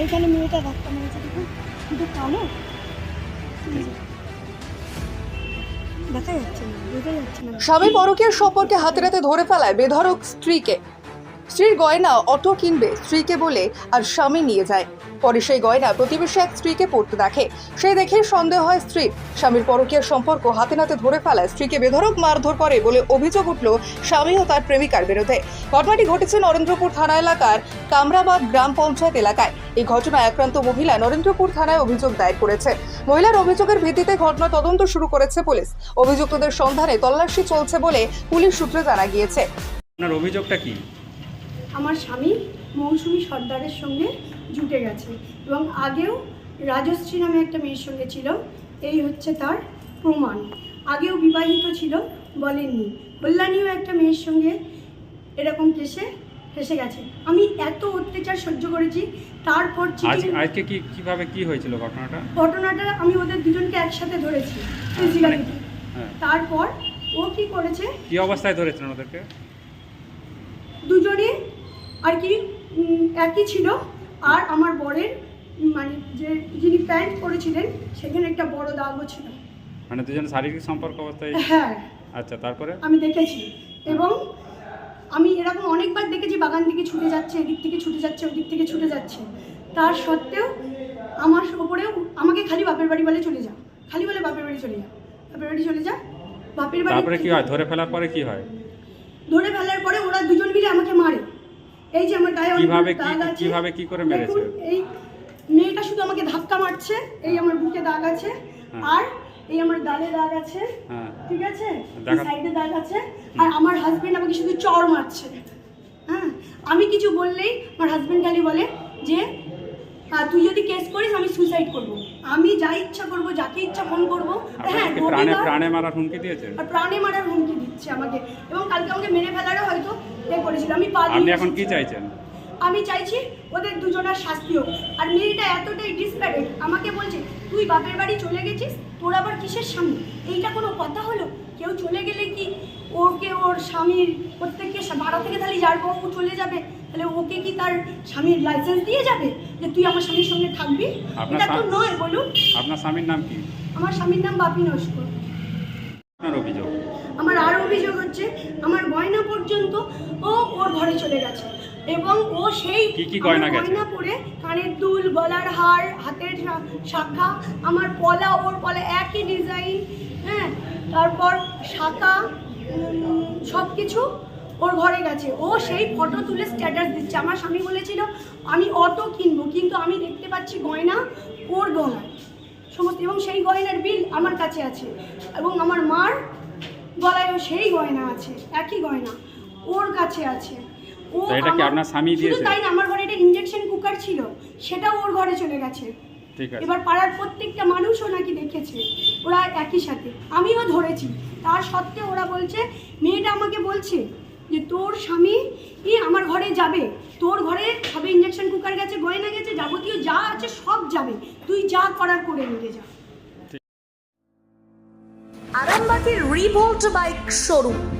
সেইখানে মেয়েটা ধাক্কা মেরেছে, দেখুন। কিন্তু কালো? দেখা যাচ্ছে না, বোঝা যাচ্ছে না। স্বামী পরকের সম্পর্কে হাতে হাতে ধরে ফেলায় বেধরক স্ত্রীকে। স্ত্রীর গয়না অটো কিনবে স্ত্রীকে বলে আর স্বামী নিয়ে যায়। পরে সেই গয়না প্রতিবেশী এক স্ত্রীকে পড়তে দেখে। সেই দেখে সন্দেহ হয় স্ত্রীর। স্বামীর পরকীয় সম্পর্ক হাতে নাতে ধরে ফেলায় স্ত্রীকে বেধরক মারধর করে বলে অভিযোগ উঠল স্বামী ও তার প্রেমিকার বিরুদ্ধে। ঘটনাটি ঘটেছে নরেন্দ্রপুর থানা এলাকার কামরাবাদ গ্রাম পঞ্চায়েত এলাকায়। এই ঘটনায় আক্রান্ত মহিলা নরেন্দ্রপুর থানায় অভিযোগ দায়ের করেছে। মহিলার অভিযোগের ভিত্তিতে ঘটনা তদন্ত শুরু করেছে পুলিশ। অভিযুক্তদের সন্ধানে তল্লাশি চলছে বলে পুলিশ সূত্রে জানা গিয়েছে। আপনার অভিযোগটা কি? আমার স্বামী মৌসুমি সর্দারের সঙ্গে জুটে গেছে। এবং আগেও রাজশ্রী নামে একটা মেয়ের সঙ্গে ছিল এই হচ্ছে তার প্রমাণ। আগেও বিবাহিত ছিল বলেননি। কল্যাণীও একটা মেয়ের সঙ্গে এরকম কেসে ফেসে গেছে। আমি এত অত্যাচার সহ্য করেছি তারপর আজকে কি কীভাবে কি হয়েছিল ঘটনাটা? ঘটনাটা আমি ওদের দুজনকে একসাথে ধরেছি ফিজিক্যালি হ্যাঁ। তারপর ও কি করেছে? কি অবস্থায় ধরেছিলেন ওদেরকে? দুজনে আর কি একই ছিল আর আমার বরের মানে যে যিনি প্যান্ট পরেছিলেন সেখানে একটা বড় দাগও ছিল। মানে দুজন শারীরিক সম্পর্ক অবস্থায়? হ্যাঁ। আচ্ছা তারপরে? আমি দেখেছি। এবং আমি এরকম অনেকবার দেখেছি বাগান থেকে ছুটে যাচ্ছে এদিক থেকে ছুটে যাচ্ছে ওদিক থেকে ছুটে যাচ্ছে। তার সত্ত্বেও আমার ওপরেও আমাকে খালি বাপের বাড়ি বলে চলে যা। খালি বলে বাপের বাড়ি চলে যা। বাপের বাড়ি চলে যা। বাপের বাড়ি তারপরে কি হয়? ধরে ফেলার পরে কি হয়? ধরে ফেলার পরে ওরা দুজন মিলে আমাকে মারে। এই যে আমার গায়ে কীভাবে কীভাবে কি করে মেরেছে? এই মেয়েটা শুধু আমাকে ধাক্কা মারছে এই আমার বুকে দাগ আছে হ্যাঁ। আর এই আমার গালে দাগ আছে হ্যাঁ। ঠিক আছে? সাইডে দাগ আছে আর আমার হাজবেন্ড আমাকে শুধু চড় মারছে। হ্যাঁ? আমি কিছু বললেই আমার হাজবেন্ড খালি বলে যে "আহ, তুই যদি কেস করিস আমি সুইসাইড করব। আমি যা ইচ্ছা করব যাকে ইচ্ছা ফোন করব হ্যাঁ প্রাণে প্রাণে মারার হুমকি দিয়েছেন? আর প্রাণে মারার হুমকি দিচ্ছে আমাকে। এবং কালকে আমাকে মেরে ফেলারও হয়তো এ করেছিল। আমি পা আপনি এখন কি চাইছেন? আমি চাইছি ওদের দুজনের শাস্তি হোক। আর মেয়েটা এতটাই ডিসপ্যারেট আমাকে বলছে তুই বাপের বাড়ি চলে গেছিস তোর আবার কিসের স্বামী? এইটা কোনো কথা হলো? কেউ চলে গেলে কি ওকে ওর স্বামীর প্রত্যেককে ভাড়া থেকে তাহলে যার বউ চলে যাবে? তাহলে ওকে কি তার স্বামীর লাইসেন্স দিয়ে যাবে যে তুই আমার স্বামীর সঙ্গে থাকবি? এটা তো নয় বলুন। আপনার স্বামীর নাম কি? আমার স্বামীর নাম বাপি নস্কর। আপনার অভিযোগ? আমার আর অভিযোগ হচ্ছে আমার গয়না পর্যন্ত ও ওর ঘরে চলে গেছে। এবং ও সেই কি কি গয়না আমার গেছে? গয়না পরে কানের দুল গলার হার হাতের শাখা আমার পলা ওর পলা একই ডিজাইন হ্যাঁ? তারপর শাখা সব কিছু ওর ঘরে গেছে। ও সেই ফটো তুলে স্ট্যাটাস দিচ্ছে। আমার স্বামী বলেছিল আমি অটো কিনবো কিন্তু আমি দেখতে পাচ্ছি গয়না ওর গলায় সমস্ত এবং সেই গয়নার বিল আমার কাছে আছে। এবং আমার মার গলায়ও সেই গয়না আছে একই গয়না ওর কাছে আছে। ও এটা কি আপনার স্বামী শুধু দিয়েছে? তাই না আমার ঘরে একটা ইঞ্জেকশন কুকার ছিল সেটাও ওর ঘরে চলে গেছে। এবার পাড়ার প্রত্যেকটা মানুষও নাকি দেখেছে ওরা একই সাথে। আমিও ধরেছি। তার সত্ত্বেও ওরা বলছে মেয়েটা আমাকে বলছে যে তোর স্বামী ই আমার ঘরে যাবে? তোর ঘরে সবে ইঞ্জেকশন কুকার গেছে, গয়না গেছে, যাবতীয় যা আছে সব যাবে। তুই যা করার করে নিয়ে যা। আরামবাগের রিভোল্ট বাইক শোরুম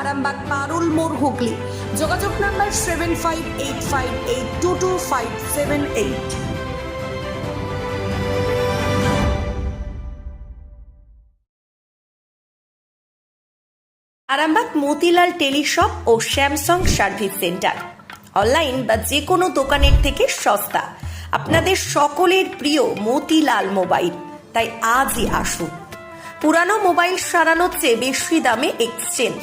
আরামবাগ পারুল মোড় হুগলি। যোগাযোগ number seven five eight five eight two two five seven eight Arambagh Motilal telishop ও স্যামসাং সার্ভিস সেন্টার। অনলাইন বা যে কোনো দোকানের থেকে সস্তা। আপনাদের সকলের প্রিয় মতিলাল মোবাইল। তাই আজই আসুন। পুরানো মোবাইল সারানোর চেয়ে বেশি দামে এক্সচেঞ্জ।